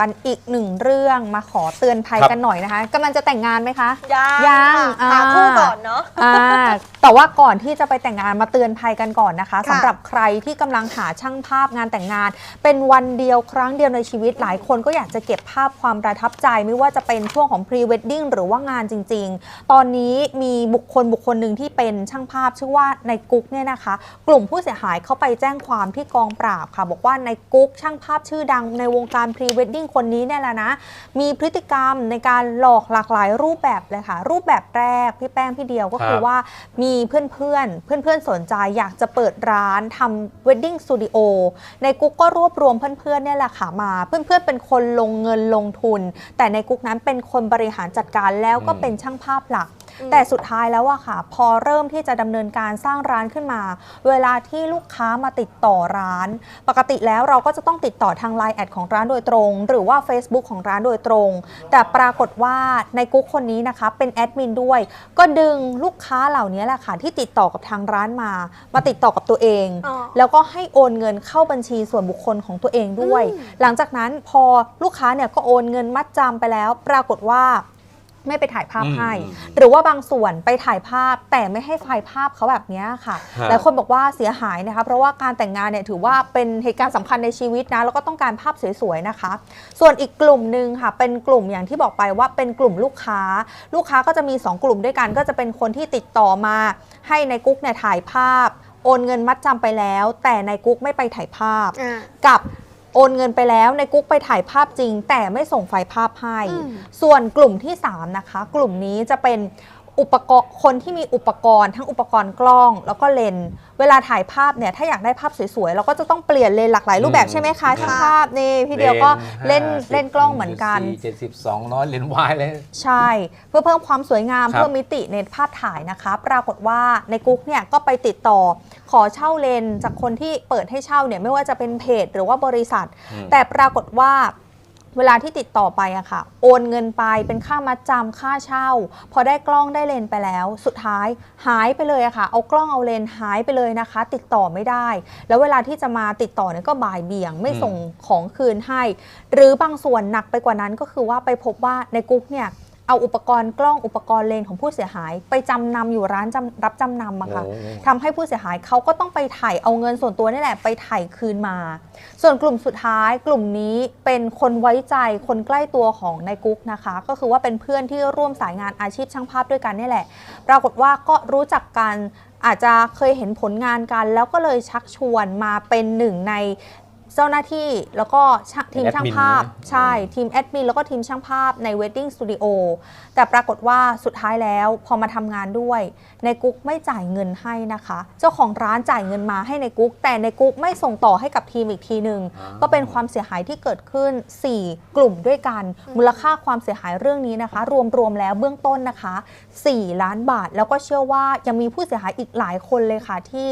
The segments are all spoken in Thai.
กันอีกหนึ่งเรื่องมาขอเตือนภัยครับกันหน่อยนะคะกำลังจะแต่งงานไหมคะยังยังค่ะอ่าหาคู่ก่อนเนาะอ่าแต่ว่าก่อนที่จะไปแต่งงานมาเตือนภัยกันก่อนนะคะค่ะสำหรับใครที่กำลังหาช่างภาพงานแต่งงาน เป็นวันเดียวครั้งเดียวในชีวิตหลายคนก็อยากจะเก็บภาพความประทับใจไม่ว่าจะเป็นช่วงของพรีเวดดิ้งหรือว่างานจริง ๆ ตอนนี้มีบุคคลบุคคลหนึ่งที่เป็นช่างภาพชื่อว่าในกุ๊กเนี่ยนะคะ กลุ่มผู้เสียหายเขาไปแจ้งความที่กองปราบค่ะ บอกว่าในกุ๊กช่างภาพชื่อดังในวงการพรีเวดดิ้งคนนี้เนี่ยแหละนะ มีพฤติกรรมในการหลอกหลากหลายรูปแบบเลยค่ะ รูปแบบแรกพี่แป้งพี่เดียวก็คือครับว่ามีเพื่อนๆเพื่อนๆสนใจอยากจะเปิดร้านทำว e ดดิ้งสตูดิโอในกุ๊กก็รวบรวมเพื่อนๆเนี่ยแหละค่ะมา เพื่อนๆเป็นคนลงเงินลงทุน แต่ในกุ๊กนั้นเป็นคนบริหารจัดการแล้วก็อืมเป็นช่างภาพหลักอืม แต่สุดท้ายแล้วอะค่ะ พอเริ่มที่จะดำเนินการสร้างร้านขึ้นมา เวลาที่ลูกค้ามาติดต่อร้าน ปกติแล้วเราก็จะต้องติดต่อทาง Line แอดของร้านโดยตรง หรือว่า Facebook ของร้านโดยตรง แต่ปรากฏว่าในกุ๊กคนนี้นะคะ เป็นแอดมินด้วย ก็ดึงลูกค้าเหล่านี้แหละค่ะที่ติดต่อกับทางร้านมา มาติดต่อกับตัวเองอ๋อแล้วก็ให้โอนเงินเข้าบัญชีส่วนบุคคลของตัวเองด้วยอืมหลังจากนั้นพอลูกค้าเนี่ยก็โอนเงินมัดจำไปแล้ว ปรากฏว่า ไม่ไปถ่ายภาพอืมให้อืมหรือว่าบางส่วนไปถ่ายภาพแต่ไม่ให้ไฟล์ภาพเขาแบบเนี้ยค่ะฮะหลายคนบอกว่าเสียหายนะคะ เพราะว่าการแต่งงานเนี่ยถือว่าเป็นเหตุการณ์สำคัญในชีวิตนะ แล้วก็ต้องการภาพสวยๆนะคะ ส่วนอีกกลุ่มหนึ่งค่ะ เป็นกลุ่มอย่างที่บอกไปว่าเป็นกลุ่มลูกค้า ลูกค้าก็จะมี 2 กลุ่มด้วยกัน ก็จะเป็นคนที่ติดต่อมา ให้ในกุ๊กเนี่ยถ่ายภาพ โอนเงินมัดจำไปแล้ว แต่ในกุ๊กไม่ไปถ่ายภาพอ่ากับ โอนเงินไปแล้วในกุ๊กไปถ่ายภาพจริง แต่ไม่ส่งไฟล์ภาพให้อืมส่วนกลุ่มที่ 3 นะคะ กลุ่มนี้จะเป็น อุปกรณ์คนที่มีอุปกรณ์ทั้งอุปกรณ์กล้อง แล้วก็เลนส์เวลาถ่ายภาพเนี่ยถ้าอยากได้ภาพสวยๆ เราก็จะต้องเปลี่ยนเลนส์หลากหลายรูปแบบอืมใช่ไหมคะค่ะช่างภาพนี่พี่เดียวก็เล่นเล่นกล้องเหมือนกันเจ็ดสิบสองร้อยเลนส์วายเลย ใช่ เพื่อเพิ่มความสวยงามครับเพิ่มมิติในภาพถ่ายนะคะ ปรากฏว่าในกุ๊กเนี่ยก็ไปติดต่อขอเช่าเลนส์จากคนที่เปิดให้เช่าเนี่ยไม่ว่าจะเป็นเพจหรือว่าบริษัทอืมแต่ปรากฏว่า เวลาที่ติดต่อไปอะค่ะ โอนเงินไปเป็นค่ามัดจำค่าเช่า พอได้กล้องได้เลนไปแล้ว สุดท้ายหายไปเลยอะค่ะ เอากล้องเอาเลนหายไปเลยนะคะ ติดต่อไม่ได้ แล้วเวลาที่จะมาติดต่อเนี่ยก็บ่ายเบี่ยง ไม่ส่งของคืนให้ หรือบางส่วนหนักไปกว่านั้นก็คือว่าไปพบว่าในกุ๊กเนี่ย เอาอุปกรณ์กล้องอุปกรณ์เลนส์ของผู้เสียหาย ไปจำนำอยู่ร้านจำรับจำนำอะค่ะโอ้ทำให้ผู้เสียหายเขาก็ต้องไปถ่ายเอาเงินส่วนตัวนี่แหละไปถ่ายคืนมา ส่วนกลุ่มสุดท้ายกลุ่มนี้เป็นคนไว้ใจคนใกล้ตัวของนายกุ๊กนะคะ ก็คือว่าเป็นเพื่อนที่ร่วมสายงานอาชีพช่างภาพด้วยกันนี่แหละ ปรากฏว่าก็รู้จักกันอาจจะเคยเห็นผลงานกัน แล้วก็เลยชักชวนมาเป็นหนึ่งใน เจ้าหน้าที่แล้วก็ช่างทีมเป็นแอดช่างมินภาพนะใช่ทีมแอดมินแล้วก็ทีมช่างภาพใน Wedding Studio แต่ปรากฏว่าสุดท้ายแล้วพอมาทำงานด้วย ในกุ๊กไม่จ่ายเงินให้นะคะ เจ้าของร้านจ่ายเงินมาให้ในกุ๊ก แต่ในกุ๊กไม่ส่งต่อให้กับทีมอีกทีหนึ่งอ่าก็เป็นความเสียหายที่เกิดขึ้น 4 กลุ่มด้วยกัน มูลค่าความเสียหายเรื่องนี้นะคะ รวมๆแล้วเบื้องต้นนะคะ 4 ล้านบาทแล้วก็เชื่อว่ายังมีผู้เสียหายอีกหลายคนเลยค่ะที่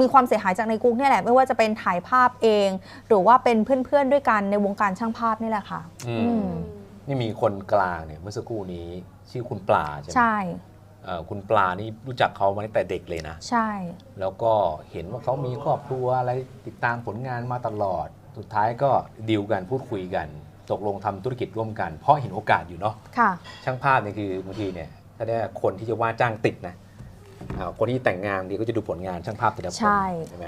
มีความเสียหายจากในกุ๊กเนี่ยแหละไม่ว่าจะเป็นถ่ายภาพเอง หรือว่าเป็นเพื่อนๆด้วยกันในวงการช่างภาพนี่แหละค่ะอือืมมนี่มีคนกลางเนี่ยเมื่อสักครู่นี้ชื่อคุณปลาใช่ไหมใช่เอ่อคุณปลานี่รู้จักเขามาตั้งแต่เด็กเลยนะ ใช่ แล้วก็เห็นว่าเขามีครอบครัวอะไรติดตามผลงานมาตลอด สุดท้ายก็ดีลกันพูดคุยกัน ตกลงทำธุรกิจร่วมกัน เพราะเห็นโอกาสอยู่เนาะค่ะ ช่างภาพเนี่ยคือบางทีเนี่ยถ้าได้คนที่จะว่าจ้างติดนะอ่า คนที่แต่งงานดีก็จะดูผลงานช่างภาพแต่ละคนใช่ใช่ไหม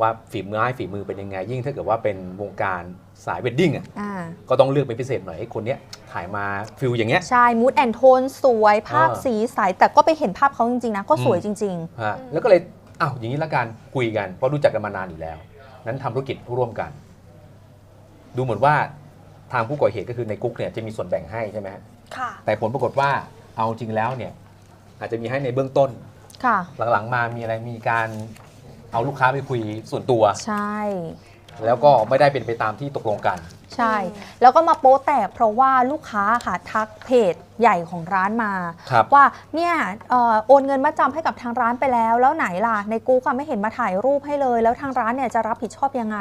ว่าฝีมือให้ฝีมือเป็นยังไงยิ่งถ้าเกิดว่าเป็นวงการสายเวดดิ้งอะอ่าก็ต้องเลือกเป็นพิเศษหน่อยไอ้คนเนี้ยถ่ายมาฟิลอย่างเงี้ยใช่มูดแอนโทนสวยภาพอ่าสีใสแต่ก็ไปเห็นภาพเขาจริงๆนะก็สวยอืจมริงฮะแล้วก็เลยอ้าวอย่างนี้ละกันคุยกันเพราะรู้จักกันมานานอยู่แล้ว นั้นทำธุรกิจร่วมกัน ดูเหมือนว่าทางผู้ก่อเหตุก็คือในกุ๊กเนี่ยจะมีส่วนแบ่งให้ใช่ไหมฮะค่ะแต่ผลปรากฏว่าเอาจริงแล้วเนี่ยอาจจะมีให้ในเบื้องต้นๆ ค่ะ หลังๆมามีอะไรมีการเอาลูกค้าไปคุยส่วนตัว ใช่ แล้วก็ไม่ได้เป็นไปตามที่ตกลงกันใช่อืมแล้วก็มาโป๊แตกเพราะว่าลูกค้าค่ะทักเพจใหญ่ของร้านมา ครับว่าเนี่ยเอ่อโอนเงินมาจำให้กับทางร้านไปแล้ว แล้วไหนล่ะ ในกูก็ไม่เห็นมาถ่ายรูปให้เลย แล้วทางร้านเนี่ยจะรับผิดชอบยังไง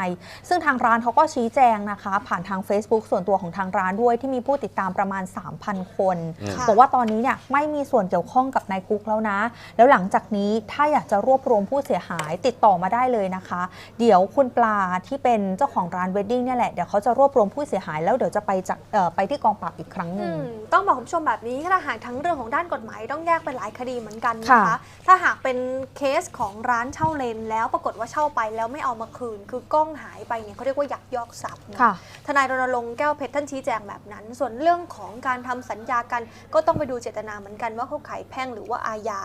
ซึ่งทางร้านเขาก็ชี้แจงนะคะ ผ่านทาง Facebook ส่วนตัวของทางร้านด้วยที่มีผู้ติดตามประมาณ 3,000 คนอืมค่ะบอกว่าตอนนี้เนี่ยไม่มีส่วนเกี่ยวข้องกับนายกุ๊กแล้วนะ แล้วหลังจากนี้ถ้าอยากจะรวบรวมผู้เสียหายติดต่อมาได้เลยนะคะ เดี๋ยวคุณปลาที่เป็นเจ้าของร้านเวดดิ้งเนี่ยแหละเดี๋ยวเขาจะรวบรวมผู้เสียหาย แล้วเดี๋ยวจะไปจากเอ่อไปที่กองปราบอีกครั้งหอืนึ่งมต้องบอกคุณผู้ชมแบบนี้ถ้าหากทั้งเรื่องของด้านกฎหมายต้องแยกเป็นหลายคดีเหมือนกันนะคะค่ะถ้าหากเป็นเคสของร้านเช่าเลน แล้วปรากฏว่าเช่าไปแล้วไม่เอามาคืน คือกล้องหายไปเนี่ยเขาเรียกว่ายักยอกทรัพย์นะค่ะทนายรณรงค์แก้วเพชรท่านชี้แจงแบบนั้น ส่วนเรื่องของการทำสัญญากันก็ต้องไปดูเจตนาเหมือนกันว่าเขาขายแพ่งหรือว่าอาญา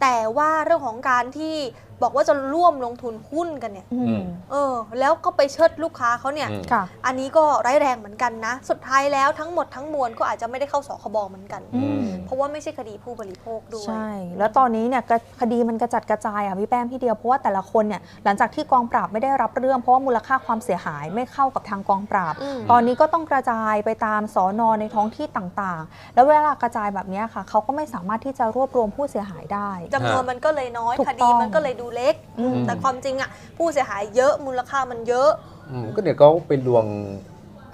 แต่ว่าเรื่องของการที่ บอกว่าจะร่วมลงทุนหุ้นกันเนี่ย อือืมมเออ แล้วก็ไปเชิดลูกค้าเขาเนี่ย อืม ค่ะ อันนี้ก็ร้ายแรงเหมือนกันนะ สุดท้ายแล้วทั้งหมดทั้งมวลก็อาจจะไม่ได้เข้าสคบเหมือนกัน อืม เพราะว่าไม่ใช่คดีผู้บริโภคด้วย ใช่ แล้วตอนนี้เนี่ยกระคดีมันกระจัดกระจายอะพี่แป้งพี่เดียว เพราะว่าแต่ละคนเนี่ยหลังจากที่กองปราบไม่ได้รับเรื่อง เพราะว่ามูลค่าความเสียหายไม่เข้ากับทางกองปราบ อืม ตอนนี้ก็ต้องกระจายไปตามสอนอในท้องที่ต่างๆ แล้วเวลากระจายแบบเนี้ยค่ะเขาก็ไม่สามารถที่จะรวบรวมผู้เสียหายได้ จำนวนมันก็เลยน้อยถูกคต้ดีอง มันก็เลยดูเล็กอืมแต่ความจริงอะผู้เสียหายเยอะมูลค่ามันเยอะอืมก็เดี๋ยวเขาไปลวง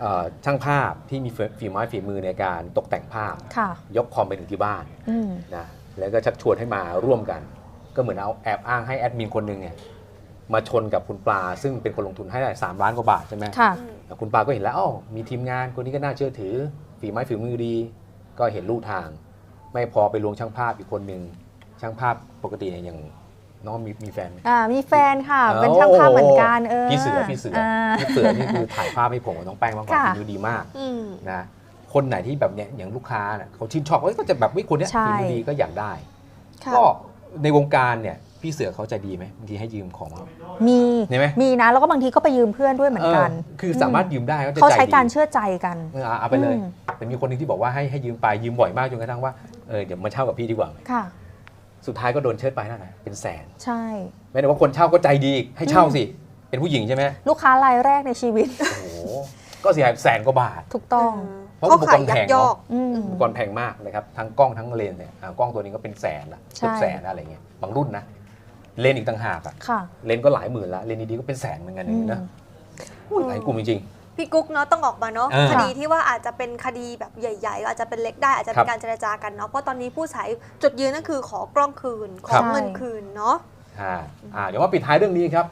เอ่อช่างภาพที่มีฝีไม้ฝีมือในการตกแต่งภาพค่ะยกคอมไปถึงที่บ้านอืมนะแล้วก็ชักชวนให้มาร่วมกัน ก็เหมือนเอาแอบอ้างให้แอดมินคนหนึ่งเนี่ยมาชนกับคุณปลา ซึ่งเป็นคนลงทุนให้ได้สามล้านกว่าบาทใช่ไหมค่ะแต่คุณปลาก็เห็นแล้วอ้าวมีทีมงานคนนี้ก็น่าเชื่อถือ ฝีไม้ฝีมือดี ก็เห็นลู่ทาง ไม่พอไปลวงช่างภาพอีกคนหนึ่งช่างภาพปกติเนี่ยอย่าง น้องมีมีแฟนไหมอ่ามีแฟนค่ะอ๋อเป็นช่างภาพเหมือนกันเออพี่เสือพี่เสืออ่าพี่เสือนี่คือถ่ายภาพให้ผมกับน้องแป้งมาก่อนค่ะฝีมือดีมากอืมนะคนไหนที่แบบเนี้ยอย่างลูกค้าเน่ะเขาชื่นชอบเอ้ยก็จะแบบวิคนเนี้ยใช่ฝีมือดีก็อยากได้ค่ะก็ในวงการเนี่ยพี่เสือเขาใจดีไหมบางทีให้ยืมของ มีเห็นไหมมีนะ แล้วก็บางทีก็ไปยืมเพื่อนด้วยเหมือนกันเออคือสามารถยืมได้ก็จะเขาใจใช้ดีการเชื่อใจกันเออเอาไปเลยอืมแต่มีคนหนึงที่บอกว่าให้ให้ยืมไปยืมบ่อยมากจนกระทั่งว่าเออเดี๋ยวมาเช่ากับพี่ดีกว่าค่ะ สุดท้ายก็โดนเชิดไปนั่นแหละเป็นแสนใช่แม้แต่ว่าคนเช่าก็ใจดีอีกให้เช่าสิ เป็นผู้หญิงใช่ไหมลูกค้ารายแรกในชีวิต โอ้โหก็เสียหายแสนกว่าบาท ถูกต้อง เพราะเขาอุปกขารยณ์ยัแพกงยเนาะอกอืม อุปกรณ์แพงมากนะครับทั้งกล้องทั้งเลนส์เนี่ยอ่ากล้องตัวนี้ก็เป็นแสนละใช่เกือบแสนอะไรเงี้ยบางรุ่นนะเลนส์อีกต่างหากอะค่ะ เลนส์ก็หลายหมื่นละเลนส์ดีๆก็เป็นแสนเหมือนกันอืมนะอุ้ยหลายกลุ่มจริง พี่กุ๊กเนาะต้องออกมาเนาะเออคดีที่ว่าอาจจะเป็นคดีแบบใหญ่ๆอาจจะเป็นเล็กได้อาจจะครัมีบการเจรจากันเนาะเพราะตอนนี้ผู้ใช้จุดยืนนั่นคือขอกล้องคืนขครัอบเงินคืนเนาะๆอ่าอ่าเดี๋ยวมาปิดท้ายเรื่องนี้ครับ